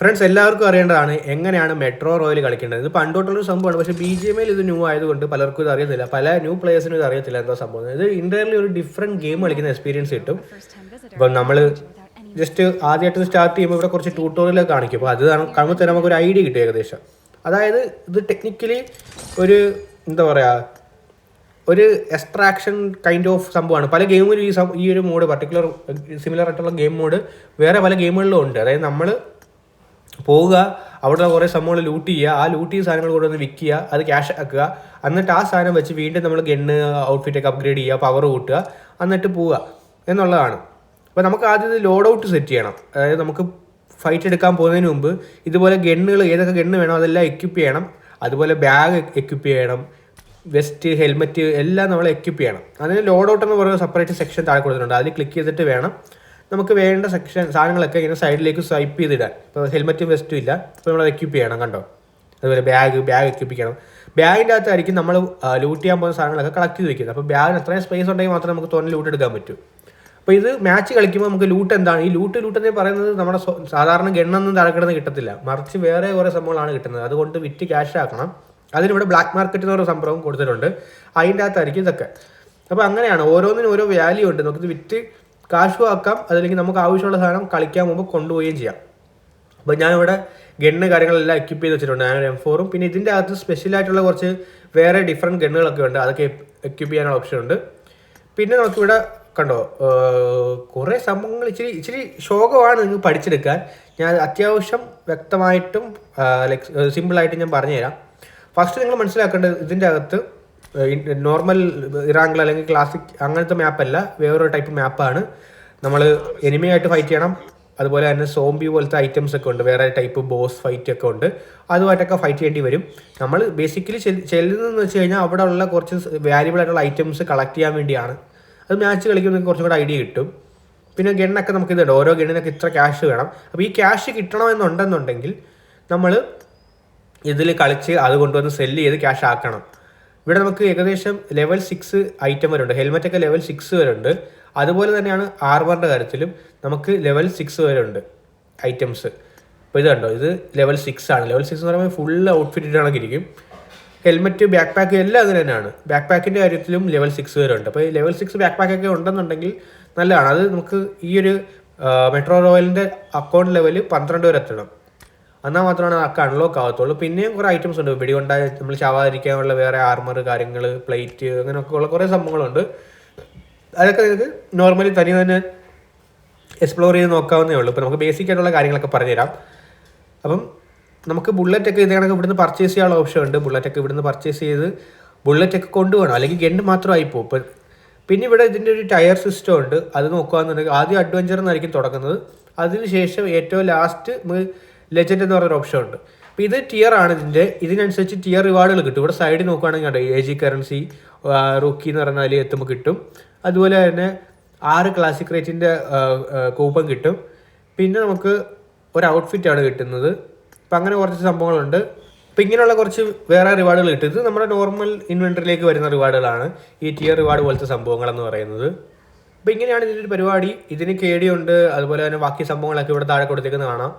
Friends എല്ലാവർക്കും അറിയേണ്ടതാണ് എങ്ങനെയാണ് metro royal കളിക്കേണ്ടത്. ഇത് പണ്ടോട്ടുള്ളൊരു സംഭവമാണ്. പക്ഷേ ബി ജി എം ഇത് ന്യൂ ആയതുകൊണ്ട് പലർക്കും ഇത് അറിയത്തില്ല. പല ന്യൂ പ്ലേയേഴ്സിനും ഇത് അറിയത്തില്ല എന്താ സംഭവം. ഇത് ഇന്റർലി ഒരു ഡിഫറെന്റ് ഗെയിം കളിക്കുന്ന എക്സ്പീരിയൻസ് കിട്ടും. ഇപ്പം നമ്മൾ ജസ്റ്റ് ആദ്യമായിട്ട് സ്റ്റാർട്ട് ചെയ്യുമ്പോൾ ഇവിടെ കുറച്ച് ട്യൂട്ടോറിയൽ കാണിക്കും. അപ്പോൾ അത് കാണ- കാണുമ്പോൾ തന്നെ നമുക്കൊരു ഐഡിയ കിട്ടും ഏകദേശം. അതായത് ഇത് ടെക്നിക്കലി ഒരു എന്താ പറയുക ഒരു എക്സ്ട്രാക്ഷൻ കൈൻഡ് ഓഫ് സംഭവമാണ്. പല ഗെയിമിലും ഈ ഈ ഒരു മോഡ് പർട്ടിക്കുലർ സിമിലർ ആയിട്ടുള്ള ഗെയിം മോഡ് വേറെ പല ഗെയിമുകളിലും ഉണ്ട്. അതായത് നമ്മൾ പോവുക അവിടെ കുറേ സംഭവങ്ങൾ ലൂട്ട് ചെയ്യുക ആ ലൂട്ട് ചെയ്ത സാധനങ്ങൾ കൊണ്ടുവന്ന് വിൽക്കുക അത് ക്യാഷ് ആക്കുക. എന്നിട്ട് ആ സാധനം വെച്ച് വീണ്ടും നമ്മൾ ഗണ്ണ് ഔട്ട്ഫിറ്റൊക്കെ അപ്ഗ്രേഡ് ചെയ്യുക പവർ കൂട്ടുക എന്നിട്ട് പോവുക എന്നുള്ളതാണ്. അപ്പോൾ നമുക്ക് ആദ്യം ലോഡ് ഔട്ട് സെറ്റ് ചെയ്യണം. അതായത് നമുക്ക് ഫൈറ്റ് എടുക്കാൻ പോകുന്നതിന് മുമ്പ് ഇതുപോലെ ഗണ്ണുകൾ ഏതൊക്കെ ഗണ്ണ് വേണോ അതെല്ലാം എക്യുപ്പ് ചെയ്യണം. അതുപോലെ ബാഗ് എക്യുപ്പ് ചെയ്യണം. വെസ്റ്റ് ഹെൽമെറ്റ് എല്ലാം നമ്മൾ എക്യുപ്പ് ചെയ്യണം. അതിന് ലോഡ് ഔട്ട് എന്ന് പറയുന്ന സെപ്പറേറ്റ് സെക്ഷൻ താഴെ കൊടുത്തിട്ടുണ്ട്. അതിൽ ക്ലിക്ക് ചെയ്തിട്ട് വേണം നമുക്ക് വേണ്ട സെക്ഷൻ സാധനങ്ങളൊക്കെ ഇങ്ങനെ സൈഡിലേക്ക് സ്വൈപ്പ് ചെയ്തിടാൻ. ഇപ്പോൾ ഹെൽമെറ്റും വെസ്റ്റും ഇല്ല. അപ്പോൾ നമ്മൾ എക്യൂപ്പ് ചെയ്യണം കണ്ടോ? അതുപോലെ ബാഗ് ബാഗ് എക്യൂപ്പ് ചെയ്യണം. ബാഗിന്റെ അകത്തായിരിക്കും നമ്മൾ ലൂട്ട് ചെയ്യാൻ പോകുന്ന സാധനങ്ങളൊക്കെ കളക്ട് ചെയ്ത് വെക്കുന്നത്. അപ്പോൾ ബാഗിന് അത്രയും സ്പേസ് ഉണ്ടെങ്കിൽ മാത്രമേ നമുക്ക് തോന്നെ ലൂട്ട് എടുക്കാൻ പറ്റൂ. അപ്പോൾ ഇത് മാച്ച് കളിക്കുമ്പോൾ നമുക്ക് ലൂട്ട് എന്താണ്? ഈ ലൂട്ട് ലൂട്ട് എന്ന് പറയുന്നത് നമ്മുടെ സാധാരണ ഗണ്ണൊന്നും താഴെക്കിടന്ന് കിട്ടത്തില്ല. മറിച്ച് വേറെ കുറേ സംഭവങ്ങളാണ് കിട്ടുന്നത്. അതുകൊണ്ട് വിറ്റ് ക്യാഷ് ആക്കണം. അതിനിവിടെ ബ്ലാക്ക് മാർക്കറ്റ് എന്ന് പറയുന്ന സംഭവം കൊടുത്തിട്ടുണ്ട്. അതിന്റെ അകത്തായിരിക്കും ഇതൊക്കെ. അപ്പോൾ അങ്ങനെയാണ്. ഓരോന്നിനും ഓരോ വാല്യൂ ഉണ്ട്. നമുക്കിത് വിറ്റ് കാശും ആക്കാം അതല്ലെങ്കിൽ നമുക്ക് ആവശ്യമുള്ള സാധനം കളിക്കാൻ മുമ്പ് കൊണ്ടുപോവുകയും ചെയ്യാം. അപ്പോൾ ഞാനിവിടെ ഗണ്ണ് കാര്യങ്ങളെല്ലാം എക്യുപ്പ് ചെയ്ത് വെച്ചിട്ടുണ്ട്. ഞാൻ എം ഫോറും പിന്നെ ഇതിന്റെ അകത്ത് സ്പെഷ്യൽ ആയിട്ടുള്ള കുറച്ച് വേറെ ഡിഫറെന്റ് ഗണ്ണുകളൊക്കെ ഉണ്ട്. അതൊക്കെ എക്യുപ്പ് ചെയ്യാനുള്ള ഓപ്ഷൻ ഉണ്ട്. പിന്നെ നമുക്കിവിടെ കണ്ടോ കുറേ സംഭവങ്ങൾ ഇച്ചിരി ഇച്ചിരി ശോകമാണ് നിങ്ങൾ പഠിച്ചെടുക്കാൻ. ഞാൻ അത്യാവശ്യം വ്യക്തമായിട്ടും ലൈക്ക് സിമ്പിളായിട്ട് ഞാൻ പറഞ്ഞുതരാം. ഫസ്റ്റ് നിങ്ങൾ മനസ്സിലാക്കേണ്ടത് ഇതിന്റെ അകത്ത് നോർമൽ ഇറാങ്കിൾ അല്ലെങ്കിൽ ക്ലാസിക് അങ്ങനത്തെ മാപ്പല്ല. വേറൊരു ടൈപ്പ് മാപ്പാണ്. നമ്മൾ എനിമിയായിട്ട് ഫൈറ്റ് ചെയ്യണം. അതുപോലെ തന്നെ സോംബി പോലത്തെ ഐറ്റംസ് ഒക്കെ ഉണ്ട്. വേറെ ടൈപ്പ് ബോസ് ഫൈറ്റ് ഒക്കെ ഉണ്ട്. അതുമായിട്ടൊക്കെ ഫൈറ്റ് ചെയ്യേണ്ടി വരും. നമ്മൾ ബേസിക്കലി ചെല്ലുന്നതെന്ന് വെച്ച് കഴിഞ്ഞാൽ അവിടെ ഉള്ള കുറച്ച് വാല്യുബിൾ ആയിട്ടുള്ള ഐറ്റംസ് കളക്ട് ചെയ്യാൻ വേണ്ടിയാണ്. അത് മാച്ച് കളിക്കുമ്പോൾ കുറച്ചും കൂടെ ഐഡിയ കിട്ടും. പിന്നെ ഗണ്ണൊക്കെ നമുക്ക് ഇതുണ്ട്. ഓരോ ഗണ്ണിനൊക്കെ ഇത്ര ക്യാഷ് വേണം. അപ്പോൾ ഈ ക്യാഷ് കിട്ടണമെന്നുണ്ടെന്നുണ്ടെങ്കിൽ നമ്മൾ ഇതിൽ കളിച്ച് അത് കൊണ്ടുവന്ന് സെല്ല് ചെയ്ത് ക്യാഷ് ആക്കണം. ഇവിടെ നമുക്ക് ഏകദേശം ലെവൽ സിക്സ് ഐറ്റം വരെ ഉണ്ട്. ഹെൽമെറ്റ് ഒക്കെ ലെവൽ സിക്സ് വരെ ഉണ്ട്. അതുപോലെ തന്നെയാണ് ആർമറിന്റെ കാര്യത്തിലും നമുക്ക് ലെവൽ സിക്സ് വരെ ഉണ്ട് ഐറ്റംസ് അപ്പോൾ ഇത് കണ്ടോ? ഇത് ലെവൽ സിക്സ് ആണ്. ലെവൽ സിക്സ് എന്ന് പറയുമ്പോൾ ഫുൾ ഔട്ട്ഫിറ്റ് ഇരിക്കും. ഹെൽമെറ്റ് ബാക്ക് പാക്ക് എല്ലാം അങ്ങനെ തന്നെയാണ്. ബാക്ക് പാക്കിന്റെ കാര്യത്തിലും ലെവൽ സിക്സ് വരെ ഉണ്ട്. അപ്പോൾ ഈ ലെവൽ സിക്സ് ബാക്ക് പാക്ക് ഒക്കെ ഉണ്ടെന്നുണ്ടെങ്കിൽ നല്ലതാണ്. അത് നമുക്ക് ഈ ഒരു മെട്രോ റോയലിന്റെ അക്കൗണ്ട് ലെവൽ പന്ത്രണ്ട് വരെ എത്തണം. എന്നാൽ മാത്രമാണ് നമുക്ക് അൺലോക്ക് ആകത്തുള്ളൂ പിന്നെയും കുറേ ഐറ്റംസ് ഉണ്ട്. വെടി വെടികൊണ്ടായ നമ്മൾ ചാവാതിരിക്കാനുള്ള വേറെ ആർമർ കാര്യങ്ങൾ പ്ലേറ്റ് അങ്ങനെയൊക്കെ ഉള്ള കുറേ സംഭവങ്ങളുണ്ട്. അതൊക്കെ നിങ്ങൾക്ക് നോർമലി തനി തന്നെ എക്സ്പ്ലോർ ചെയ്ത് നോക്കാവുന്നേ ഉള്ളൂ. ഇപ്പോൾ നമുക്ക് ബേസിക് ആയിട്ടുള്ള കാര്യങ്ങളൊക്കെ പറഞ്ഞുതരാം. അപ്പം നമുക്ക് ബുള്ളറ്റ് ഒക്കെ ഇത് കണക്ക് ഇവിടുന്ന് പർച്ചേസ് ചെയ്യാനുള്ള ഓപ്ഷൻ ഉണ്ട്. ബുള്ളറ്റ് ഒക്കെ ഇവിടുന്ന് പർച്ചേസ് ചെയ്ത് ബുള്ളറ്റ് ഒക്കെ കൊണ്ടുപോകണം. അല്ലെങ്കിൽ ഗണ്ട് മാത്രമായി പോകും ഇപ്പം പിന്നെ ഇവിടെ ഇതിന്റെ ഒരു ടയർ സിസ്റ്റം ഉണ്ട്. അത് നോക്കുകയാണെന്നുണ്ടെങ്കിൽ ആദ്യം അഡ്വഞ്ചർ എന്നായിരിക്കും തുടങ്ങുന്നത്. അതിനുശേഷം ഏറ്റവും ലാസ്റ്റ് നമുക്ക് ലെജൻഡ് എന്ന് പറയുന്ന ഓപ്ഷൻ ഉണ്ട്. അപ്പോൾ ഇത് ടിയർ ആണ് ഇതിന്റെ. ഇതിനനുസരിച്ച് ടിയർ റിവാർഡുകൾ കിട്ടും. ഇവിടെ സൈഡ് നോക്കുകയാണെങ്കിൽ കണ്ടോ എ ജി കറൻസി റൂക്കി എന്ന് പറഞ്ഞാൽ എത്തുമ്പോൾ കിട്ടും. അതുപോലെ തന്നെ ആറ് ക്ലാസിക് റേറ്റിന്റെ കൂപ്പൺ കിട്ടും. പിന്നെ നമുക്ക് ഒരു ഔട്ട്ഫിറ്റാണ് കിട്ടുന്നത്. അപ്പം അങ്ങനെ കുറച്ച് സംഭവങ്ങളുണ്ട്. അപ്പം ഇങ്ങനെയുള്ള കുറച്ച് വേറെ റിവാർഡുകൾ കിട്ടും. ഇത് നമ്മുടെ നോർമൽ ഇൻവെന്ററിലേക്ക് വരുന്ന റിവാർഡുകളാണ് ഈ ടിയർ റിവാർഡ് പോലത്തെ സംഭവങ്ങളെന്ന് പറയുന്നത്. അപ്പോൾ ഇങ്ങനെയാണ് ഇതിന്റെ ഒരു പരിപാടി. ഇതിന് കേടിയുണ്ട് അതുപോലെ തന്നെ ബാക്കി സംഭവങ്ങളൊക്കെ ഇവിടെ താഴെ കൊടുത്തേക്കുന്നത് കാണാം.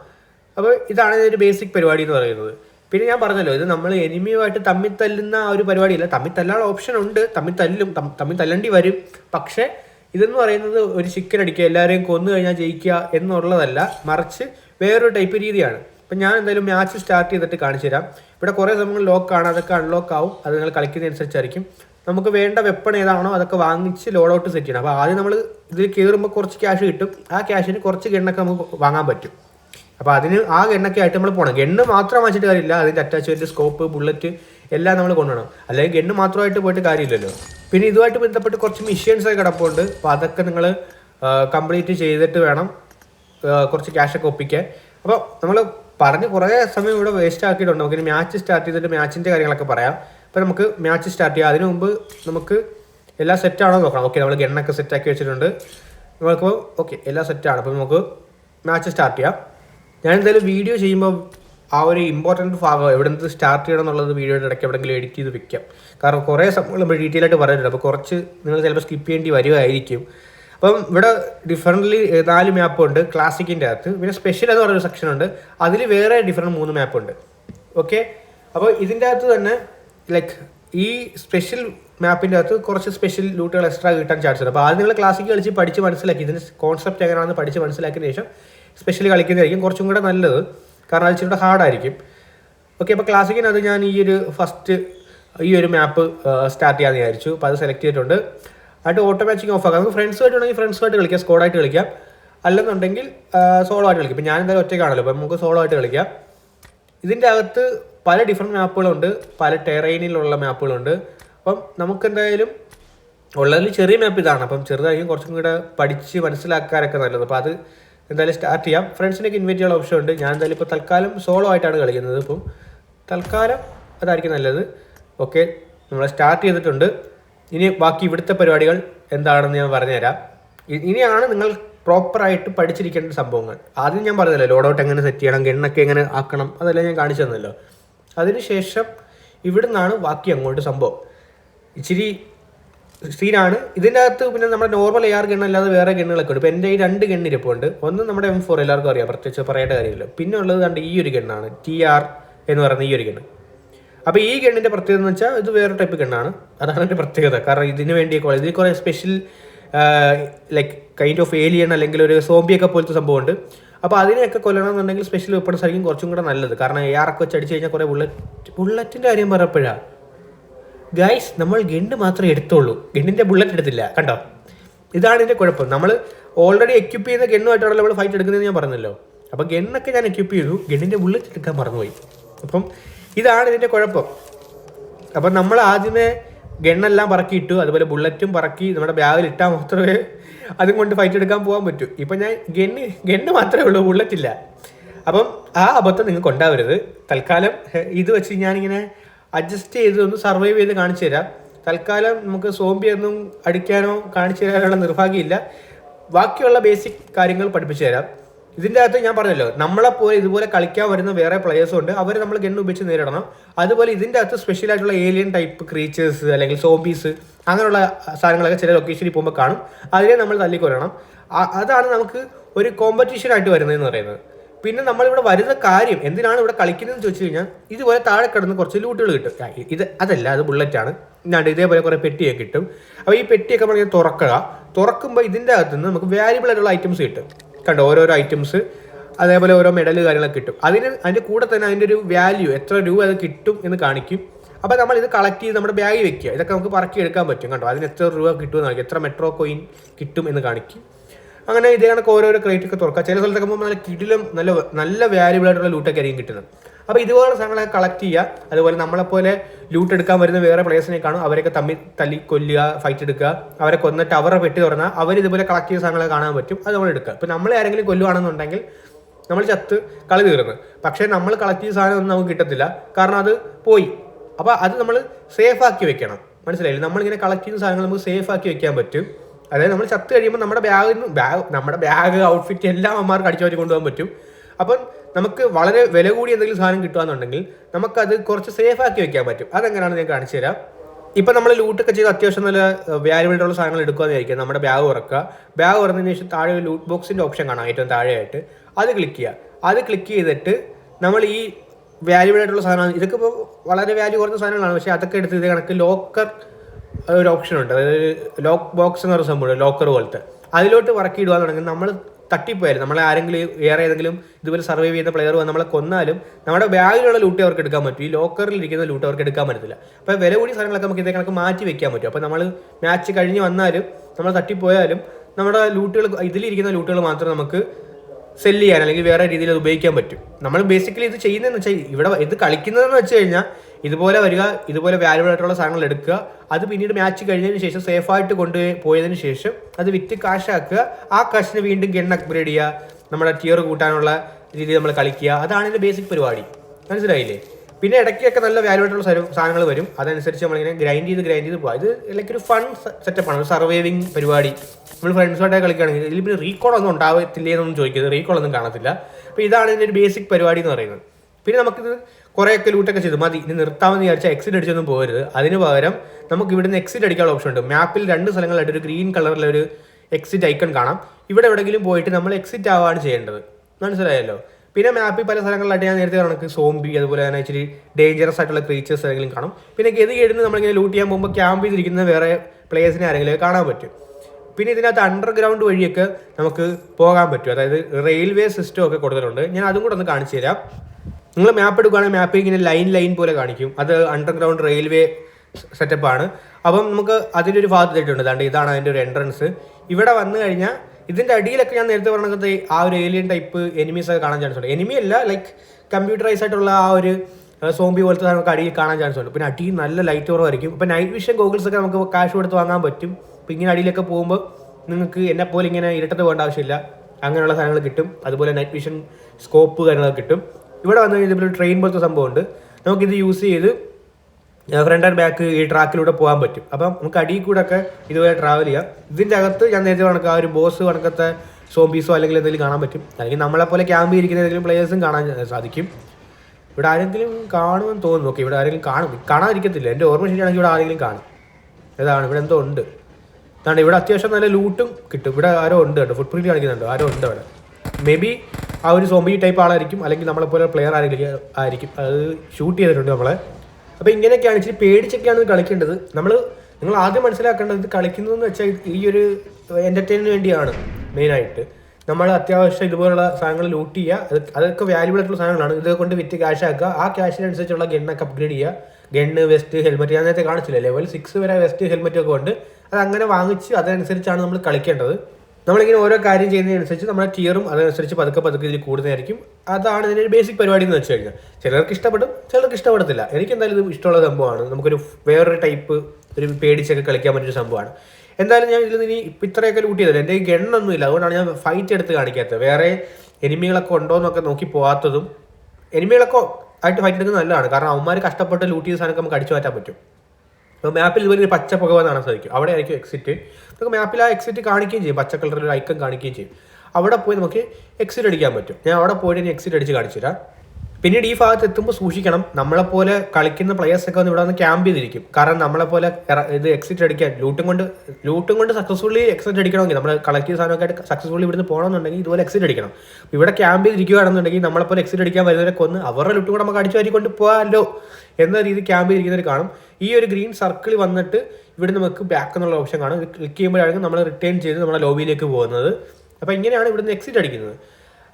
അപ്പോൾ ഇതാണ് ഇതിന്റെ ബേസിക് പരിപാടി എന്ന് പറയുന്നത്. പിന്നെ ഞാൻ പറഞ്ഞല്ലോ ഇത് നമ്മൾ എനിമിയുമായിട്ട് തമ്മിൽ തല്ലുന്ന ഒരു പരിപാടിയില്ല. തമ്മിൽ തല്ലാനുള്ള ഓപ്ഷൻ ഉണ്ട്. തമ്മിൽ തല്ലും തമ്മിൽ തല്ലേണ്ടി വരും. പക്ഷേ ഇതെന്ന് പറയുന്നത് ഒരു ചിക്കൻ അടിക്കുക എല്ലാവരെയും കൊന്നു കഴിഞ്ഞാൽ ജയിക്കുക എന്നുള്ളതല്ല. മറിച്ച് വേറൊരു ടൈപ്പ് രീതിയാണ്. അപ്പം ഞാൻ എന്തായാലും മാച്ച് സ്റ്റാർട്ട് ചെയ്തിട്ട് കാണിച്ചു തരാം. ഇവിടെ കുറേ സമയങ്ങൾ ലോക്കാണ് അതൊക്കെ അൺലോക്ക് ആവും. അത് നിങ്ങൾ കളിക്കുന്നതനുസരിച്ചായിരിക്കും നമുക്ക് വേണ്ട വെപ്പൺ ഏതാണോ അതൊക്കെ വാങ്ങിച്ച് ലോഡ് ഔട്ട് സെറ്റ് ചെയ്യണം. അപ്പോൾ ആദ്യം നമ്മൾ ഇതിൽ കയറുമ്പോൾ കുറച്ച് ക്യാഷ് കിട്ടും. ആ ക്യാഷിന് കുറച്ച് ഗണ്ണൊക്കെ നമുക്ക് വാങ്ങാൻ പറ്റും. അപ്പോൾ അതിന് ആ ഗണ്ണൊക്കെ ആയിട്ട് നമ്മൾ പോകണം ഗണ്ണ് മാത്രം വാങ്ങിച്ചിട്ട് കാര്യമില്ല. അതിന്റെ അറ്റാച്ച്മെന്റ് സ്കോപ്പ് ബുള്ളറ്റ് എല്ലാം നമ്മൾ കൊണ്ടുപോകണം അല്ലെങ്കിൽ ഗണ്ണ് മാത്രമായിട്ട് പോയിട്ട് കാര്യമില്ലല്ലോ. പിന്നെ ഇതുമായിട്ട് ബന്ധപ്പെട്ട് കുറച്ച് മിഷീൻസ് ഒക്കെ കിടപ്പുണ്ട്. അപ്പോൾ അതൊക്കെ നിങ്ങൾ കംപ്ലീറ്റ് ചെയ്തിട്ട് വേണം കുറച്ച് ക്യാഷൊക്കെ ഒപ്പിക്കാൻ. അപ്പോൾ നമ്മൾ പറഞ്ഞ് കുറേ സമയം ഇവിടെ വേസ്റ്റ് ആക്കിയിട്ടുണ്ട്. നമുക്ക് മാച്ച് സ്റ്റാർട്ട് ചെയ്തിട്ട് മാച്ചിന്റെ കാര്യങ്ങളൊക്കെ പറയാം. അപ്പോൾ നമുക്ക് മാച്ച് സ്റ്റാർട്ട് ചെയ്യാം. അതിനു മുമ്പ് നമുക്ക് എല്ലാം സെറ്റാണോ നോക്കണം. ഓക്കെ നമ്മൾ ഗണ്ണൊക്കെ സെറ്റാക്കി വെച്ചിട്ടുണ്ട്. നമുക്കിപ്പോൾ ഓക്കെ എല്ലാം സെറ്റാണ് അപ്പോൾ നമുക്ക് മാച്ച് സ്റ്റാർട്ട് ചെയ്യാം. ഞാൻ എന്തായാലും വീഡിയോ ചെയ്യുമ്പോൾ ആ ഒരു ഇമ്പോർട്ടന്റ് ഭാഗം എവിടെ നിന്ന് സ്റ്റാർട്ട് ചെയ്യണം എന്നുള്ളത് വീഡിയോയുടെ ഇടയ്ക്ക് എവിടെയെങ്കിലും എഡിറ്റ് ചെയ്ത് വെക്കാം. കാരണം കുറേ സംഭവങ്ങൾ നമ്മൾ ഡീറ്റെയിൽ ആയിട്ട് പറയുന്നുണ്ട് അപ്പോൾ കുറച്ച് നിങ്ങൾ ചിലപ്പോൾ സ്കിപ്പ് ചെയ്യേണ്ടി വരുമായിരിക്കും അപ്പം ഇവിടെ ഡിഫറന്റ്ലി നാല് മാപ്പ് ഉണ്ട് ക്ലാസിക്കിന്റെ അകത്ത്. പിന്നെ സ്പെഷ്യൽ എന്ന് പറയുന്ന സെക്ഷൻ ഉണ്ട്. അതിൽ വേറെ ഡിഫറെന്റ് മൂന്ന് മാപ്പ് ഉണ്ട്. ഓക്കെ അപ്പോൾ ഇതിന്റെ അകത്ത് തന്നെ ലൈക്ക് ഈ സ്പെഷ്യൽ മാപ്പിന്റെ അകത്ത് കുറച്ച് സ്പെഷ്യൽ ലൂട്ടുകൾ എക്സ്ട്രാ കിട്ടാൻ ചാൻസ് ഉണ്ട്. അപ്പോൾ ആദ്യം നിങ്ങൾ ക്ലാസിക് കളിച്ച് പഠിച്ച് മനസ്സിലാക്കി. ഇതിന്റെ കോൺസെപ്റ്റ് എങ്ങനെയാണെന്ന് പഠിച്ച് മനസ്സിലാക്കിയതിന് ശേഷം സ്പെഷ്യൽ കളിക്കുന്നതായിരിക്കും കുറച്ചും കൂടെ നല്ലത്. കാരണം അത് ഇച്ചിരി ഹാർഡായിരിക്കും ഓക്കെ അപ്പോൾ ക്ലാസിക്കിനകത്ത് ഞാൻ ഈ ഒരു ഫസ്റ്റ് ഈ ഒരു മാപ്പ് സ്റ്റാർട്ട് ചെയ്യാമെന്ന് വിചാരിച്ചു. അപ്പോൾ അത് സെലക്ട് ചെയ്തിട്ടുണ്ട്. എന്നിട്ട് ഓട്ടോമാറ്റിക് ഓഫ് ആക്കാം. നമുക്ക് ഫ്രണ്ട്സുമായിട്ട് വേണമെങ്കിൽ ഫ്രണ്ട്സുമായിട്ട് കളിക്കാം. സ്കോഡായിട്ട് കളിക്കാം. അല്ലെന്നുണ്ടെങ്കിൽ സോളോ ആയിട്ട് കളിക്കും. ഇപ്പം ഞാൻ എന്തായാലും ഒറ്റയ്ക്കാണല്ലോ. അപ്പം നമുക്ക് സോളോ ആയിട്ട് കളിക്കാം. ഇതിന്റെ അകത്ത് പല ഡിഫറെന്റ് മാപ്പുകളുണ്ട് പല ടെറൈനിലുള്ള മാപ്പുകളുണ്ട് അപ്പം നമുക്ക് എന്തായാലും ഉള്ളതിൽ ചെറിയ മാപ്പ് ഇതാണ്. അപ്പം ചെറുതായിരിക്കും കുറച്ചും കൂടെ പഠിച്ച് മനസ്സിലാക്കാനൊക്കെ നല്ലത്. അപ്പോൾ അത് എന്തായാലും സ്റ്റാർട്ട് ചെയ്യാം. ഫ്രണ്ട്സിനൊക്കെ ഇൻവൈറ്റ് ചെയ്യാൻ ഓപ്ഷൻ ഉണ്ട്. ഞാൻ എന്തായാലും ഇപ്പോൾ തൽക്കാലം സോളോ ആയിട്ടാണ് കളിക്കുന്നത് ഇപ്പം. തൽക്കാലം അതായിരിക്കും നല്ലത്. ഓക്കെ നമ്മൾ സ്റ്റാർട്ട് ചെയ്തിട്ടുണ്ട്. ഇനി ബാക്കി ഇവിടുത്തെ പരിപാടികൾ എന്താണെന്ന് ഞാൻ പറഞ്ഞുതരാം. ഇനിയാണ് നിങ്ങൾ പ്രോപ്പറായിട്ട് പഠിച്ചിരിക്കേണ്ട സംഭവങ്ങൾ. ആദ്യം ഞാൻ പറഞ്ഞല്ലോ ലോഡൗട്ട് എങ്ങനെ സെറ്റ് ചെയ്യണം ഗണ്ണൊക്കെ എങ്ങനെ ആക്കണം അതെല്ലാം ഞാൻ കാണിച്ചു തന്നല്ലോ. അതിനുശേഷം ഇവിടുന്നാണ് ബാക്കി അങ്ങോട്ട് സംഭവം. ഇച്ചിരി സീനാണ് ഇതിനകത്ത് പിന്നെ നമ്മുടെ നോർമൽ എ ആർ ഗണ്ണ് അല്ലാതെ വേറെ ഗണ്ണുകളൊക്കെ ഉണ്ട്. ഇപ്പോൾ എന്റെ ഈ രണ്ട് ഗണ്ണിരിപ്പുണ്ട്. ഒന്ന് നമ്മുടെ എം ഫോർ എല്ലാവർക്കും അറിയാം. പ്രത്യേകിച്ച് പറയേണ്ട കാര്യമില്ല. പിന്നെ ഉള്ളത് കണ്ട് ഈ ഒരു ഗണ്ണാണ്. ടി ആർ എന്ന് പറയുന്ന ഈ ഒരു ഗണ്ണ്. അപ്പോൾ ഈ ഗണ്ണിന്റെ പ്രത്യേകത എന്ന് വെച്ചാൽ ഇത് വേറെ ടൈപ്പ് ഗണ്ണാണ്. അതാണ് എന്റെ പ്രത്യേകത. കാരണം ഇതിന് വേണ്ടി ഇതിൽ കുറേ special like kind of alien അല്ലെങ്കിൽ ഒരു സോംബിയൊക്കെ പോലത്തെ സംഭവമുണ്ട്. അപ്പോൾ അതിനെയൊക്കെ കൊല്ലണമെന്നുണ്ടെങ്കിൽ സ്പെഷ്യൽ വെപ്പൺസ് ആയിരിക്കും കുറച്ചും കൂടെ നല്ലത്. കാരണം എ ആർ ഒക്കെ വെച്ച് അടിച്ചു കഴിഞ്ഞാൽ കുറേ ബുള്ളറ്റ് ബുള്ളറ്റിന്റെ കാര്യം പറഞ്ഞപ്പോഴാണ് ഗൈസ് നമ്മൾ ഗണ്ണ് മാത്രമേ എടുത്തുള്ളൂ. ഗണ്ണിന്റെ ബുള്ളറ്റ് എടുത്തില്ല. കണ്ടോ? ഇതാണ് ഇതിന്റെ കുഴപ്പം. നമ്മൾ ഓൾറെഡി എക്യുപ്പ് ചെയ്യുന്ന ഗണ്ണുമായിട്ടാണ് നമ്മൾ ഫൈറ്റ് എടുക്കുന്നത് ഞാൻ പറഞ്ഞല്ലോ. അപ്പോൾ ഗണ്ണൊക്കെ ഞാൻ എക്യുപ്പ് ചെയ്തു. ഗണ്ണിന്റെ ബുള്ളറ്റ് എടുക്കാൻ മറന്നുപോയി. അപ്പം ഇതാണ് ഇതിന്റെ കുഴപ്പം. അപ്പം നമ്മൾ ആദ്യമേ ഗണ്ണെല്ലാം പറക്കിയിട്ടു അതുപോലെ ബുള്ളറ്റും പറക്കി നമ്മുടെ ബാഗിൽ ഇട്ടാൽ മാത്രമേ അതും കൊണ്ട് ഫൈറ്റ് എടുക്കാൻ പോകാൻ പറ്റൂ. ഇപ്പം ഞാൻ ഗണ്ണ് ഗണ്ണ് മാത്രമേ ഉള്ളൂ ബുള്ളറ്റ് ഇല്ല. അപ്പം ആ അബദ്ധം നിങ്ങൾക്ക് ഉണ്ടാവരുത്. തൽക്കാലം ഇത് വെച്ച് ഞാനിങ്ങനെ അഡ്ജസ്റ്റ് ചെയ്ത് ഒന്ന് സർവൈവ് ചെയ്ത് കാണിച്ചു തരാം. തൽക്കാലം നമുക്ക് സോംബി ഒന്നും അടിക്കാനോ കാണിച്ചു തരാനുള്ള നിർഭാഗ്യമില്ല. ബാക്കിയുള്ള ബേസിക് കാര്യങ്ങൾ പഠിപ്പിച്ചു തരാം. ഇതിന്റെ അകത്ത് ഞാൻ പറഞ്ഞല്ലോ നമ്മളെ പോലെ ഇതുപോലെ കളിക്കാൻ വരുന്ന വേറെ പ്ലേയേഴ്സും ഉണ്ട്. അവരെ നമ്മൾ ഗണ്ണ് ഉപയോഗിച്ച് നേരിടണം. അതുപോലെ ഇതിന്റെ അകത്ത് സ്പെഷ്യൽ ആയിട്ടുള്ള ഏലിയൻ ടൈപ്പ് ക്രീച്ചേഴ്സ് അല്ലെങ്കിൽ സോംബീസ് അങ്ങനെയുള്ള സാധനങ്ങളൊക്കെ ചില ലൊക്കേഷനിൽ പോകുമ്പോൾ കാണും. അതിനെ നമ്മൾ തല്ലിക്കൊല്ലണം. അതാണ് നമുക്ക് ഒരു കോമ്പറ്റീഷൻ ആയിട്ട് വരുന്നതെന്ന് പറയുന്നത്. പിന്നെ നമ്മളിവിടെ വരുന്ന കാര്യം എന്തിനാണ് ഇവിടെ കളിക്കുന്നതെന്ന് ചോദിച്ചു കഴിഞ്ഞാൽ ഇതുപോലെ താഴെ കിടന്ന് കുറച്ച് ലൂട്ടുകൾ കിട്ടും. ഇത് അതല്ല അത് ബുള്ളറ്റ് ആണ്. ഇന്നാണ്ട് ഇതേപോലെ കുറേ പെട്ടിയൊക്കെ കിട്ടും. അപ്പോൾ ഈ പെട്ടിയൊക്കെ നമ്മൾ തുറക്കുക. തുറക്കുമ്പോൾ ഇതിന്റെ അകത്ത് നിന്ന് നമുക്ക് വാല്യബിൾ ആയിട്ടുള്ള ഐറ്റംസ് കിട്ടും. കണ്ടോ ഓരോരോ ഐറ്റംസ് അതേപോലെ ഓരോ മെഡൽ കാര്യങ്ങളൊക്കെ കിട്ടും. അതിന് അതിന്റെ കൂടെ തന്നെ അതിന്റെ ഒരു വാല്യൂ എത്ര രൂപ അത് കിട്ടും എന്ന് കാണിക്കും. അപ്പോൾ നമ്മൾ ഇത് കളക്ട് ചെയ്ത് നമ്മുടെ ബാഗിൽ വെക്കുക. ഇതൊക്കെ നമുക്ക് പറക്കി എടുക്കാൻ പറ്റും കണ്ടോ? അതിന് എത്ര രൂപ കിട്ടുമെന്ന് കാണിക്കും. എത്ര മെട്രോ കോയിൻ കിട്ടും എന്ന് കാണിക്കും. അങ്ങനെ ഇതേ കണക്ക് ഓരോരോ ക്രേറ്റ് തുറക്കുക. ചില സ്ഥലത്തൊക്കെ പോകുമ്പോൾ നല്ല കിടിലും നല്ല നല്ല വാല്യുബിൾ ആയിട്ടുള്ള ലൂട്ടൊക്കെ ആയിരിക്കും കിട്ടുന്നത്. അപ്പോൾ ഇതുപോലെ സാധനങ്ങളൊക്കെ കളക്ട് ചെയ്യുക. അതുപോലെ നമ്മളെപ്പോലെ ലൂട്ട് എടുക്കാൻ വരുന്ന വേറെ പ്ലേയേഴ്സിനെ കാണും. അവരൊക്കെ തമ്മിൽ തല്ലി കൊല്ലുക ഫൈറ്റ് എടുക്കുക. അവരെ കൊന്നിട്ട് അവരെ പെട്ടി തുറന്നാൽ അവർ ഇതുപോലെ കളക്ട് ചെയ്ത സാധനങ്ങളൊക്കെ കാണാൻ പറ്റും. അത് നമ്മൾ എടുക്കുക. ഇപ്പോൾ നമ്മളെ ആരെങ്കിലും കൊല്ലുവാണെന്നുണ്ടെങ്കിൽ നമ്മൾ ചത്ത് കളി തീർന്ന്. പക്ഷേ നമ്മൾ കളക്ട് ചെയ്ത സാധനം ഒന്നും നമുക്ക് കിട്ടത്തില്ല. കാരണം അത് പോയി. അപ്പോൾ അത് നമ്മൾ സേഫ് ആക്കി വെക്കണം. മനസ്സിലായില്ലേ? നമ്മളിങ്ങനെ കളക്ട് ചെയ്യുന്ന സാധനങ്ങൾ നമുക്ക് സേഫ് ആക്കി വെക്കാൻ പറ്റും. അതായത് നമ്മൾ ചത്ത് കഴിയുമ്പോൾ നമ്മുടെ ബാഗ് ബാഗ് നമ്മുടെ ബാഗ് ഔട്ട്ഫിറ്റ് എല്ലാം അമ്മമാർക്ക് അടിച്ചു മാറ്റി കൊണ്ടുപോകാൻ പറ്റും. അപ്പം നമുക്ക് വളരെ വില കൂടി എന്തെങ്കിലും സാധനം കിട്ടുകയാണെന്നുണ്ടെങ്കിൽ നമുക്കത് കുറച്ച് സേഫ് ആക്കി വെക്കാൻ പറ്റും. അതെങ്ങനെയാണ് ഞാൻ കാണിച്ചു തരാം. ഇപ്പം നമ്മൾ ലൂട്ടൊക്കെ ചെയ്ത് അത്യാവശ്യം നല്ല വാല്യുബിളുള്ള സാധനങ്ങൾ എടുക്കുകയെന്ന് വിചാരിക്കുക. നമ്മുടെ ബാഗ് തുറക്കുക ബാഗ് തുറന്നതിന് ശേഷം താഴെ ഒരു ലൂട്ട് ബോക്സിന്റെ ഓപ്ഷൻ കാണാം ഏറ്റവും താഴെയായിട്ട്. അത് ക്ലിക്ക് ചെയ്യുക. അത് ക്ലിക്ക് ചെയ്തിട്ട് നമ്മൾ ഈ വാല്യുബിൾ ആയിട്ടുള്ള സാധനമാണ്. ഇതൊക്കെ ഇപ്പോൾ വളരെ വാല്യൂ കുറഞ്ഞ സാധനങ്ങളാണ്. പക്ഷേ അതൊക്കെ എടുത്ത് ഇത് കണക്ക് ലോക്കർ ഒരു ഓപ്ഷൻ ഉണ്ട്. അതായത് ലോക്ക് ബോക്സ് എന്ന് പറയുന്ന സംഭവം ലോക്കർ പോലത്തെ. അതിലോട്ട് വറക്കി ഇടുകയാണെന്നുണ്ടെങ്കിൽ നമ്മൾ തട്ടിപ്പോയാലും നമ്മളെ ആരെങ്കിലും വേറെ ഏതെങ്കിലും ഇതുപോലെ സർവൈവ് ചെയ്യുന്ന പ്ലെയർ വന്ന് നമ്മളെ കൊന്നാലും നമ്മുടെ ബാഗിലുള്ള ലൂട്ട് അവർക്ക് എടുക്കാൻ പറ്റും. ഈ ലോക്കറിൽ ഇരിക്കുന്ന ലൂട്ട് അവർക്ക് എടുക്കാൻ പറ്റത്തില്ല. അപ്പോൾ വില കൂടി സാധനങ്ങളൊക്കെ നമുക്ക് ഇതേ കണക്ക് മാറ്റി വെക്കാൻ പറ്റും. അപ്പോൾ നമ്മൾ മാച്ച് കഴിഞ്ഞ് വന്നാലും നമ്മൾ തട്ടിപ്പോയാലും നമ്മുടെ ലൂട്ടുകൾ ഇതിലിരിക്കുന്ന ലൂട്ടുകൾ മാത്രം നമുക്ക് സെല്ല് ചെയ്യാൻ അല്ലെങ്കിൽ വേറെ രീതിയിൽ അത് ഉപയോഗിക്കാൻ പറ്റും. നമ്മൾ ബേസിക്കലി ഇത് ചെയ്യുന്നതെന്ന് വെച്ചാൽ ഇവിടെ ഇത് കളിക്കുന്നതെന്ന് വെച്ച് കഴിഞ്ഞാൽ ഇതുപോലെ വരിക ഇതുപോലെ വാല്യുബിൾ ആയിട്ടുള്ള സാധനങ്ങൾ എടുക്കുക അത് പിന്നീട് മാച്ച് കഴിഞ്ഞതിന് ശേഷം സേഫായിട്ട് കൊണ്ടുപോയി പോയതിന് ശേഷം അത് വിറ്റ് കാശാക്കുക ആ കാശിന് വീണ്ടും ഗൺ അപ്ഗ്രേഡ് ചെയ്യുക നമ്മുടെ ടിയർ കൂട്ടാനുള്ള രീതിയിൽ നമ്മൾ കളിക്കുക. അതാണ് ഇതിന്റെ ബേസിക് പരിപാടി. മനസ്സിലായില്ലേ? പിന്നെ ഇടയ്ക്കൊക്കെ നല്ല വാല്യൂ ആയിട്ടുള്ള സാധനങ്ങൾ വരും. അതനുസരിച്ച് നമ്മളിങ്ങനെ ഗ്രൈൻഡ് ചെയ്ത് ഗ്രൈൻഡ് ചെയ്ത് പോകാം ഇത് ലൈക്ക് ഒരു ഫൺ സെറ്റപ്പാണ് ഒരു സർവൈവിങ് പരിപാടി. നമ്മൾ ഫ്രണ്ട്സുമായിട്ട് കളിക്കുകയാണെങ്കിൽ ഇതിൽ പിന്നെ റീകോൾ ഒന്നും ഉണ്ടാവത്തില്ലേ എന്നൊന്നും ചോദിക്കരുത്. റീകോൾ ഒന്നും കാണത്തില്ല. അപ്പോൾ ഇതാണ് ഇതിന്റെ ഒരു ബേസിക് പരിപാടി എന്ന് പറയുന്നത്. പിന്നെ നമുക്കിത് കുറേയൊക്കെ ലൂട്ടൊക്കെ ചെയ്തു മതി. ഇനി നിർത്താമെന്ന് വിചാരിച്ചാൽ എക്സിറ്റ് അടിച്ചൊന്നും പോകരുത്. അതിന് പകരം നമുക്ക് ഇവിടുന്ന് എക്സിറ്റ് അടിക്കാനുള്ള ഓപ്ഷൻ ഉണ്ട്. മാപ്പിൽ രണ്ട് സ്ഥലങ്ങളായിട്ട് ഒരു ഗ്രീൻ കളറിലൊരു എക്സിറ്റ് ഐക്കൺ കാണാം. ഇവിടെ എവിടെയെങ്കിലും പോയിട്ട് നമ്മൾ എക്സിറ്റ് ആവുകയാണ് ചെയ്യേണ്ടത്. മനസ്സിലായല്ലോ? പിന്നെ മാപ്പിൽ പല സ്ഥലങ്ങളിലായിട്ട് ഞാൻ നേരത്തെ കണക്ക് സോംബി അതുപോലെ തന്നെ ഇച്ചിരി ഡേഞ്ചറസ് ആയിട്ടുള്ള ക്രീച്ചേഴ്സ് ആരെങ്കിലും കാണും. പിന്നെ ഗതി കേടുന്ന് നമ്മളിങ്ങനെ ലൂട്ട് ചെയ്യാൻ പോകുമ്പോൾ ക്യാമ്പ് ചെയ്തിരിക്കുന്ന വേറെ പ്ലേയേഴ്സിനെ ആരെങ്കിലും കാണാൻ പറ്റും. പിന്നെ ഇതിനകത്ത് അണ്ടർഗ്രൗണ്ട് വഴിയൊക്കെ നമുക്ക് പോകാൻ പറ്റും. അതായത് റെയിൽവേ സിസ്റ്റം ഒക്കെ കൊടുത്തിട്ടുണ്ട്. ഞാൻ അതും കൂടെ ഒന്ന് കാണിച്ചു തരാം. നിങ്ങൾ മാപ്പ് എടുക്കുകയാണെങ്കിൽ മാപ്പിൽ ഇങ്ങനെ ലൈൻ ലൈൻ പോലെ കാണിക്കും. അത് അണ്ടർഗ്രൗണ്ട് റെയിൽവേ സെറ്റപ്പാണ് അപ്പം നമുക്ക് അതിന്റെ ഒരു ഭാഗത്ത് ഇട്ടിട്ടുണ്ട് ഇതാണ് അതിന്റെ ഒരു എൻട്രൻസ് ഇവിടെ വന്നു കഴിഞ്ഞാൽ ഇതിന്റെ അടിയിലൊക്കെ ഞാൻ നേരത്തെ പറഞ്ഞത് ആ ഒരു ഏലിയൻ ടൈപ്പ് എനിമീസ് ഒക്കെ കാണാൻ ചാൻസ് ഉണ്ട്. എനിമി അല്ല ലൈക്ക് കമ്പ്യൂട്ടറൈസ് ആയിട്ടുള്ള ആ ഒരു സോംബി പോലത്തെ നമുക്ക് അടിയിൽ കാണാൻ ചാൻസ് ഉണ്ട്. പിന്നെ അടിയിൽ നല്ല ലൈറ്റ് കുറവായിരിക്കും. ഇപ്പം നൈറ്റ് വിഷൻ ഗോഗിൾസ് ഒക്കെ നമുക്ക് കാശ് കൊടുത്ത് വാങ്ങാൻ പറ്റും. ഇപ്പം ഇങ്ങനെ അടിയിലൊക്കെ പോകുമ്പോൾ നിങ്ങൾക്ക് എന്നെ പോലെ ഇങ്ങനെ ഇരട്ടത്ത് പോകേണ്ട ആവശ്യമില്ല. അങ്ങനെയുള്ള സാധനങ്ങൾ കിട്ടും. അതുപോലെ നൈറ്റ് വിഷൻ സ്കോപ്പ് കാര്യങ്ങളൊക്കെ കിട്ടും. ഇവിടെ വന്നു കഴിഞ്ഞാൽ ട്രെയിൻ പോലത്തെ സംഭവമുണ്ട്. നമുക്കിത് യൂസ് ചെയ്ത് ഫ്രണ്ട് ആൻഡ് ബാക്ക് ഈ ട്രാക്കിലൂടെ പോകാൻ പറ്റും. അപ്പം നമുക്ക് അടിയിൽ കൂടെ ഒക്കെ ഇതുപോലെ ട്രാവൽ ചെയ്യാം. ഇതിന്റെ അകത്ത് ഞാൻ നേരത്തെ കണക്ക് ആ ഒരു ബോസ് കണക്കത്തെ സോംബീസോ അല്ലെങ്കിൽ എന്തെങ്കിലും കാണാൻ പറ്റും. അല്ലെങ്കിൽ നമ്മളെ പോലെ ക്യാമ്പ് ഇരിക്കുന്ന ഏതെങ്കിലും പ്ലേയേഴ്സും കാണാൻ സാധിക്കും. ഇവിടെ ആരെങ്കിലും കാണുമെന്ന് തോന്നുന്നു. ഓക്കെ ഇവിടെ ആരെങ്കിലും കാണും. കാണാതിരിക്കത്തില്ല. എന്റെ ഓർമ്മ ശരിയാണെങ്കിൽ ഇവിടെ ആരെങ്കിലും കാണും. ഏതാണ് ഇവിടെ എന്തോ ഉണ്ട്. അതാണ് ഇവിടെ അത്യാവശ്യം നല്ല ലൂട്ടും കിട്ടും. ഇവിടെ ആരോ ഉണ്ട് കേട്ടോ ഫുട് പ്രിന്റ് കാണിക്കുന്നുണ്ട്. ആരോ ഉണ്ട് അവിടെ. മേ ബി ആ ഒരു സോംബി ടൈപ്പ് ആളായിരിക്കും. അല്ലെങ്കിൽ നമ്മളെപ്പോലെ പ്ലെയർ ആരെങ്കിലും ആയിരിക്കും. അത് ഷൂട്ട് ചെയ്തിട്ടുണ്ട് നമ്മളെ. അപ്പോൾ ഇങ്ങനെയൊക്കെയാണ് ഇച്ചിരി പേടിച്ചൊക്കെയാണ് കളിക്കേണ്ടത്. നമ്മൾ നിങ്ങൾ ആദ്യം മനസ്സിലാക്കേണ്ടത് ഇത് കളിക്കുന്നതെന്ന് വെച്ചാൽ ഈ ഒരു എന്റർടൈനിന് വേണ്ടിയാണ് മെയിനായിട്ട്. നമ്മൾ അത്യാവശ്യം ഇതുപോലുള്ള സാധനങ്ങൾ ലൂട്ട് ചെയ്യുക. അത് അതൊക്കെ വാല്യൂബിൾ ആയിട്ടുള്ള സാധനങ്ങളാണ്. ഇതൊക്കെ കൊണ്ട് വിറ്റ് ക്യാഷ് ആക്കുക. ആ ക്യാഷിനനുസരിച്ചുള്ള ഗണ്ണൊക്കെ അപ്ഗ്രേഡ് ചെയ്യുക. ഗണ്ണ് വെസ്റ്റ് ഹെൽമെറ്റ് ഞാൻ കാണിച്ചില്ല? ലെവൽ സിക്സ് വരെ വെസ്റ്റ് ഹെൽമെറ്റ് ഒക്കെ ഉണ്ട് അത് അങ്ങനെ വാങ്ങിച്ച് അതനുസരിച്ചാണ് നമ്മൾ കളിക്കേണ്ടത്. നമ്മളിങ്ങനെ ഓരോ കാര്യം ചെയ്യുന്നതിനനുസരിച്ച് നമ്മുടെ ടിയറും അതനുസരിച്ച് പതുക്കെ പതുക്കെ ഇതിൽ കൂടുന്നതായിരിക്കും. അതാണ് ഇതിന്റെ ഒരു ബേസിക് പരിപാടി എന്ന് വെച്ച് കഴിഞ്ഞാൽ. ചിലർക്ക് ഇഷ്ടപ്പെടും ചിലർക്ക് ഇഷ്ടപ്പെടത്തില്ല. എനിക്ക് എന്തായാലും ഇത് ഇഷ്ടമുള്ള സംഭവമാണ്. നമുക്കൊരു വേറൊരു ടൈപ്പ് ഒരു പേടിച്ചൊക്കെ കളിക്കാൻ പറ്റിയ സംഭവമാണ്. എന്തായാലും ഞാൻ ഇതിൽ ഇനി ഇപ്പം ഇത്രയൊക്കെ ലൂട്ട് ചെയ്തല്ലോ എന്റെ ഗണ്ണൊന്നും ഇല്ല. അതുകൊണ്ടാണ് ഞാൻ ഫൈറ്റ് എടുത്ത് കാണിക്കാത്തത്. വേറെ എനിമികളൊക്കെ ഉണ്ടോ എന്നൊക്കെ നോക്കി പോകാത്തതും എനിമികളൊക്കെ ആയിട്ട് ഫൈറ്റ് എടുക്കുന്നത് നല്ലതാണ്. കാരണം അവന്മാർ കഷ്ടപ്പെട്ട് ലൂട്ട് ചെയ്ത സാധനമൊക്കെ നമുക്ക് അടിച്ചു മാറ്റാൻ പറ്റും. അപ്പോൾ മാപ്പിൽ ഇതുപോലെ പച്ച പുക കാണാൻ സാധിക്കും. അവിടെ ആയിരിക്കും എക്സിറ്റ് നമുക്ക് മാപ്പിൽ ആ എക്സിറ്റ് കാണിക്കുകയും ചെയ്യും. പച്ച കളറിൽ ഒരു ഐക്കൺ കാണിക്കുകയും ചെയ്യും. അവിടെ പോയി നമുക്ക് എക്സിറ്റ് അടിക്കാൻ പറ്റും. ഞാൻ അവിടെ പോയിട്ട് എക്സിറ്റ് അടിച്ച് കാണിച്ചു തരാം പിന്നീട് ഈ ഭാഗത്ത് എത്തുമ്പോൾ സൂക്ഷിക്കണം. നമ്മളെപ്പോലെ കളിക്കുന്ന പ്ലേയേഴ്സ് ഒക്കെ വന്ന് ഇവിടെ വന്ന് ക്യാമ്പ് ചെയ്തിരിക്കും. കാരണം നമ്മളെ പോലെ ഇത് എക്സിറ്റ് അടിക്കാൻ ലൂട്ടും കൊണ്ട് ലൂട്ടും കൊണ്ട് സക്സസ്ഫുള്ളി എക്സിറ്റ് അടിക്കണമെങ്കിൽ നമ്മൾ കളക്ട് ചെയ്ത സാധനമൊക്കെ ആയിട്ട് സക്സസ്ഫുള്ളി ഇവിടുന്ന് പോകണമെന്നുണ്ടെങ്കിൽ ഇതുപോലെ എക്സിറ്റ് അടിക്കണം. ഇവിടെ ക്യാമ്പ് ചെയ്തിരിക്കുകയാണെന്നുണ്ടെങ്കിൽ നമ്മളെപ്പോലെ എക്സിറ്റ് അടിക്കാൻ വരുന്നവരെ കൊന്ന് അവരുടെ ലൂട്ടും കൂടെ നമുക്ക് അടിച്ചു വാരിക്കൊണ്ട് പോകാമല്ലോ എന്ന രീതി ക്യാമ്പ് ചെയ്തിരിക്കുന്നവർ കാണും. ഈ ഒരു ഗ്രീൻ സർക്കിൾ വന്നിട്ട് ഇവിടെ നമുക്ക് ബാക്ക് എന്നുള്ള ഓപ്ഷൻ കാണും. ക്ലിക്ക് ചെയ്യുമ്പോഴായിരിക്കും നമ്മൾ റിട്ടേൺ ചെയ്ത് നമ്മുടെ ലോബിയിലേക്ക് പോകുന്നത്. അപ്പോൾ ഇങ്ങനെയാണ് ഇവിടുന്ന് എക്സിറ്റ് അടിക്കുന്നത്.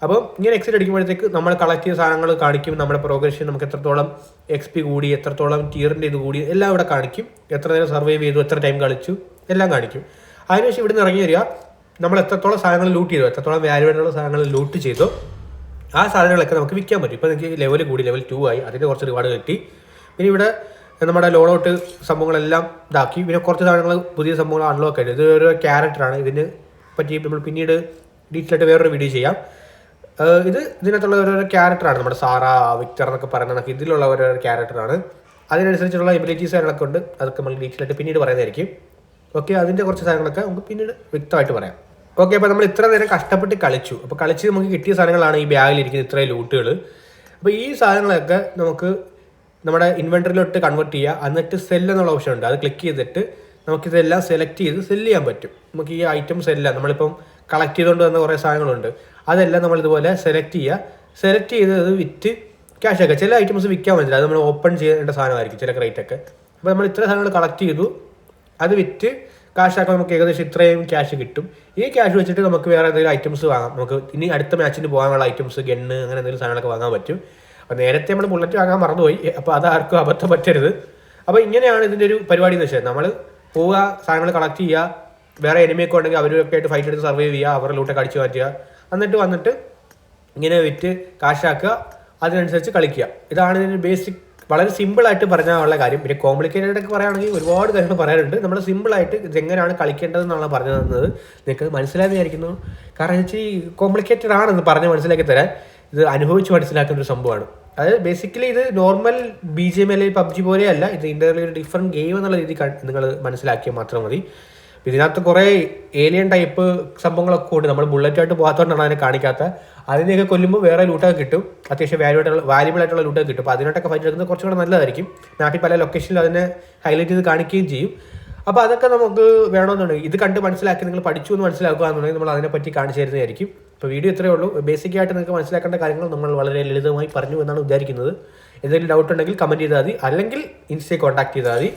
അപ്പം ഇങ്ങനെ എക്സിറ്റ് അടിക്കുമ്പോഴത്തേക്ക് നമ്മൾ കളക്ട് ചെയ്ത സാധനങ്ങൾ കാണിക്കും. നമ്മുടെ പ്രോഗ്രഷൻ നമുക്ക് എത്രത്തോളം എക്സ് പി കൂടി എത്രത്തോളം ടീറിന്റെ ഇത് കൂടി എല്ലാം ഇവിടെ കാണിക്കും. എത്ര നേരം സർവൈവ് ചെയ്തു എത്ര ടൈം കളിച്ചു എല്ലാം കാണിക്കും. അതിനുശേഷം ഇവിടുന്ന് ഇറങ്ങി വരിക. നമ്മൾ എത്രത്തോളം സാധനങ്ങൾ ലൂട്ട് ചെയ്തു എത്രത്തോളം വാല്യൂബിളുള്ള സാധനങ്ങൾ ലൂട്ട് ചെയ്തു. ആ സാധനങ്ങളൊക്കെ നമുക്ക് വിൽക്കാൻ പറ്റും. ഇപ്പോൾ എനിക്ക് ലെവൽ കൂടി ലെവൽ ടു ആയി. അതിന്റെ കുറച്ച് റിവാർഡ് കിട്ടി. പിന്നെ ഇവിടെ നമ്മുടെ ലോഡൗട്ട് സംഭവങ്ങളെല്ലാം ഇതാക്കി. പിന്നെ കുറച്ച് സാധനങ്ങൾ പുതിയ സംഭവങ്ങൾ അൺലോക്ക് ആയിട്ട് ഇത് ഒരു ക്യാരക്ടറാണ് ഇതിന് പറ്റി നമ്മൾ പിന്നീട് ഡീറ്റെയിൽ ആയിട്ട് വേറൊരു വീഡിയോ ചെയ്യാം. ഇത് ഇതിനകത്തുള്ള ഓരോരോ ക്യാരക്ടറാണ് നമ്മുടെ സാറ വിക്ടർ എന്നൊക്കെ പറയുന്ന ഇതിലുള്ള ഓരോരോ ക്യാരക്ടറാണ് അതിനനുസരിച്ചുള്ള എബിലിറ്റീസ് കാര്യങ്ങളൊക്കെ ഉണ്ട്. അതൊക്കെ നമ്മൾ ഡീറ്റെയിലായിട്ട് പിന്നീട് പറയുന്നതായിരിക്കും. ഓക്കെ അതിന്റെ കുറച്ച് സാധനങ്ങളൊക്കെ നമുക്ക് പിന്നീട് വ്യക്തമായിട്ട് പറയാം. ഓക്കെ അപ്പോൾ നമ്മൾ ഇത്ര നേരം കഷ്ടപ്പെട്ട് കളിച്ചു. അപ്പോൾ കളിച്ച് നമുക്ക് കിട്ടിയ സാധനങ്ങളാണ് ഈ ബാഗിലിരിക്കുന്ന ഇത്രയും ലൂട്ടുകൾ അപ്പോൾ ഈ സാധനങ്ങളൊക്കെ നമുക്ക് നമ്മുടെ ഇൻവെന്ററിലോട്ട് കൺവേർട്ട് ചെയ്യുക എന്നിട്ട് സെൽ എന്നുള്ള ഓപ്ഷൻ ഉണ്ട്. അത് ക്ലിക്ക് ചെയ്തിട്ട് നമുക്കിതെല്ലാം സെലക്ട് ചെയ്ത് സെല്ല് ചെയ്യാൻ പറ്റും. നമുക്ക് ഈ ഐറ്റംസ് എല്ലാം നമ്മളിപ്പം കളക്ട് ചെയ്തുകൊണ്ട് വന്ന കുറേ സാധനങ്ങളുണ്ട്. അതെല്ലാം നമ്മൾ ഇതുപോലെ സെലക്ട് ചെയ്യുക. സെലക്ട് ചെയ്ത് അത് വിറ്റ് ക്യാഷ് ആക്കുക ചില ഐറ്റംസ് വിൽക്കാൻ പറ്റില്ല അത് നമ്മൾ ഓപ്പൺ ചെയ്യേണ്ട സാധനമായിരിക്കും ചില ക്രേറ്റ് ഒക്കെ. അപ്പോൾ നമ്മൾ ഇത്ര സാധനങ്ങൾ കളക്ട് ചെയ്തു. അത് വിറ്റ് ക്യാഷ് ആക്കാൻ നമുക്ക് ഏകദേശം ഇത്രയും ക്യാഷ് കിട്ടും. ഈ ക്യാഷ് വെച്ചിട്ട് നമുക്ക് വേറെ എന്തെങ്കിലും ഐറ്റംസ് വാങ്ങാം. നമുക്ക് ഇനി അടുത്ത മാച്ചിന് പോകാനുള്ള ഐറ്റംസ് ഗണ്ണ് അങ്ങനെ എന്തെങ്കിലും സാധനങ്ങളൊക്കെ വാങ്ങാൻ പറ്റും. അപ്പോൾ നേരത്തെ നമ്മൾ ബുള്ളറ്റ് വാങ്ങാൻ മറന്നുപോയി. അപ്പോൾ അത് ആർക്കും അബദ്ധം പറ്റരുത്. അപ്പോൾ ഇങ്ങനെയാണ് ഇതിന്റെ ഒരു പരിപാടി എന്ന് വെച്ചാൽ നമ്മൾ പോവുക സാധനങ്ങൾ കളക്ട് ചെയ്യുക. വേറെ എനിമിയൊക്കെ ഉണ്ടെങ്കിൽ അവരൊക്കെ ആയിട്ട് ഫൈറ്റ് എടുത്ത് സർവൈവ് ചെയ്യുക. അവരുടെ ലൂട്ടൊക്കെ അടിച്ചു മാറ്റുക. എന്നിട്ട് വന്നിട്ട് ഇങ്ങനെ വിറ്റ് കാശാക്കുക. അതിനനുസരിച്ച് കളിക്കുക. ഇതാണ് ഇതിന്റെ ബേസിക് വളരെ സിമ്പിളായിട്ട് പറഞ്ഞാലുള്ള കാര്യം. പിന്നെ കോംപ്ലിക്കേറ്റഡ് ഒക്കെ പറയുകയാണെങ്കിൽ ഒരുപാട് കാര്യങ്ങൾ പറയാനുണ്ട്. നമ്മൾ സിമ്പിളായിട്ട് ഇതെങ്ങനെയാണ് കളിക്കേണ്ടതെന്നാണ് പറഞ്ഞു തന്നത്. നിങ്ങൾക്ക് മനസ്സിലായി വിചാരിക്കുന്നു. കാരണം ഇച്ചിരി കോംപ്ലിക്കേറ്റഡ് ആണെന്ന് പറഞ്ഞ് മനസ്സിലാക്കി തരാൻ ഇത് അനുഭവിച്ച് മനസ്സിലാക്കുന്ന ഒരു സംഭവമാണ്. അതായത് ബേസിക്കലി ഇത് normal B G M L PUBG പോലെയല്ല ഇത് ഇന്റർവ്യൂ ഒരു ഡിഫറെന്റ് ഗെയിം എന്നുള്ള രീതി നിങ്ങൾ മനസ്സിലാക്കിയാൽ മാത്രം മതി. ഇതിനകത്ത് കുറേ ഏലിയൻ ടൈപ്പ് സംഭവങ്ങളൊക്കെ ഉണ്ട്. നമ്മൾ ബുള്ളറ്റ് ബുള്ളറ്റായിട്ട് പോകാത്തതുകൊണ്ടാണ് അതിനെ കാണിക്കാത്ത. അതിനെയൊക്കെ കൊല്ലുമ്പോൾ വേറെ ലൂട്ടൊക്കെ കിട്ടും. അത്യാവശ്യം വാല്യൂ ആയിട്ടുള്ള ആയിട്ടുള്ള ലൂട്ടൊക്കെ കിട്ടും. അപ്പോൾ അതിനോട്ടൊക്കെ ഫൈറ്റ് എടുക്കുന്നത് കുറച്ചും കൂടെ നല്ലതായിരിക്കും. നാട്ടിൽ പല ലൊക്കേഷനിലും അതിനെ ഹൈലൈറ്റ് ചെയ്ത് കാണിക്കുകയും ചെയ്യും. അപ്പോൾ അതൊക്കെ നമുക്ക് വേണമെന്നുണ്ടെങ്കിൽ ഇത് കണ്ട് മനസ്സിലാക്കി നിങ്ങൾ പഠിച്ചു എന്ന് മനസ്സിലാക്കുക എന്നുണ്ടെങ്കിൽ നമ്മൾ അതിനെപ്പറ്റി കാണിച്ചു തരുന്നതായിരിക്കും. ഇപ്പോൾ വീഡിയോ ഇത്രയേ ഉള്ളൂ. ബേസിക് ആയിട്ട് നിങ്ങൾക്ക് മനസ്സിലാക്കേണ്ട കാര്യങ്ങൾ നമ്മൾ വളരെ ലളിതമായി പറഞ്ഞു എന്നാണ് വിചാരിക്കുന്നത്. എന്തെങ്കിലും ഡൗട്ട് ഉണ്ടെങ്കിൽ കമന്റ് ചെയ്താൽ മതി. അല്ലെങ്കിൽ ഇൻസ്റ്റയിൽ കോൺടാക്ട് ചെയ്താൽ മതി.